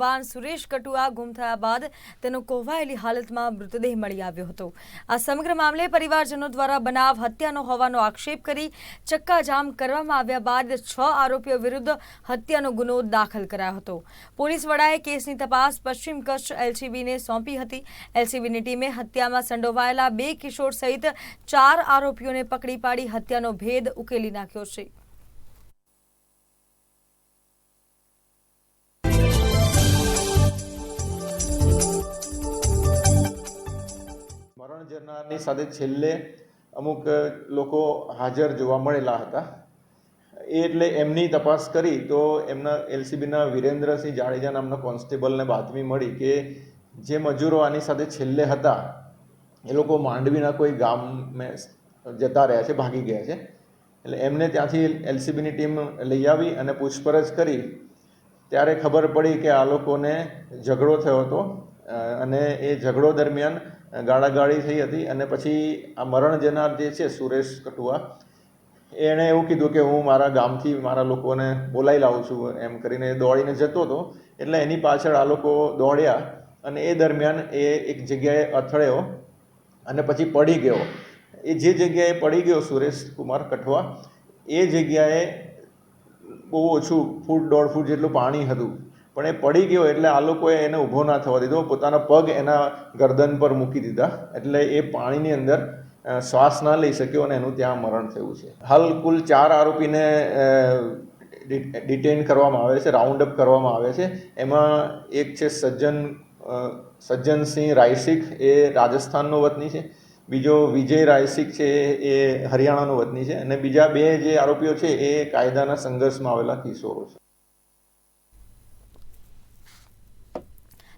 Van Suresh Katua ગુમ થયા બાદ તેનો કોહવાયેલી હાલતમાં મૃતદેહ મળી આવ્યો હતો. આ સમગ્ર મામલે પરિવારજનો દ્વારા બનાવ હત્યાનો હોવાનો આક્ષેપ કરી ચક્કાજામ કરવામાં આવ્યા બાદ છ આરોપીઓ વિરુદ્ધ હત્યાનો ગુનો દાખલ કરાયો હતો. પોલીસ વડાએ કેસની તપાસ પશ્ચિમ કચ્છ એલસીબીને સોંપી હતી. એલસીબીની ટીમે હત્યામાં સંડોવાયેલા બે કિશોર સહિત ચાર આરોપીઓને પકડી પાડી હત્યાનો ભેદ ઉકેલી નાખ્યો છે. જનારની સાથે છેલ્લે અમુક લોકો હાજર જોવા મળેલા હતા. એ એટલે એમની તપાસ કરી તો એમના એલસીબીના વિરેન્દ્રસિંહ જાડેજા નામના કોન્સ્ટેબલને બાતમી મળી કે જે મજૂરો આની સાથે છેલ્લે હતા, એ લોકો માંડવીના કોઈ ગામ જતા રહ્યા છે, ભાગી ગયા છે. એટલે એમને ત્યાંથી એલસીબીની ટીમ લઈ આવી અને પૂછપરછ કરી. ત્યારે ખબર પડી કે આ લોકોને ઝઘડો થયો હતો અને એ ઝઘડો દરમિયાન ગાળાગાળી થઈ હતી અને પછી આ મરણ જનાર જે છે સુરેશ કટુઆ, એણે એવું કીધું કે હું મારા ગામથી મારા લોકોને બોલાવી લાવું છું એમ કરીને દોડીને જતો હતો. એટલે એની પાછળ આ લોકો દોડ્યા અને એ દરમિયાન એ એક જગ્યાએ અથડ્યો અને પછી પડી ગયો. એ જે જગ્યાએ પડી ગયો સુરેશ કુમાર કઠવા એ જગ્યાએ બહુ ઓછું ફૂટ, દોઢ ફૂટ જેટલું પાણી હતું. પણ એ પડી ગયો એટલે આ લોકોએ એને ઊભો ના થવા દીધો. પોતાના પગ એના ગરદન પર મૂકી દીધા. એટલે એ પાણીની અંદર શ્વાસ ના લઈ શક્યો અને એનું ત્યાં મરણ થયું છે. હાલ કુલ ચાર આરોપીને ડિટેન કરવામાં આવે છે રાઉન્ડ અપ કરવામાં આવે છે. એમાં એક છે સજ્જન સજ્જનસિંહ રાયસિક, એ રાજસ્થાનનો વતની છે. બીજો વિજય રાયસિક છે, એ હરિયાણાનો વતની છે. અને બીજા બે જે આરોપીઓ છે, એ કાયદાના સંઘર્ષમાં આવેલા કિશોરો છે.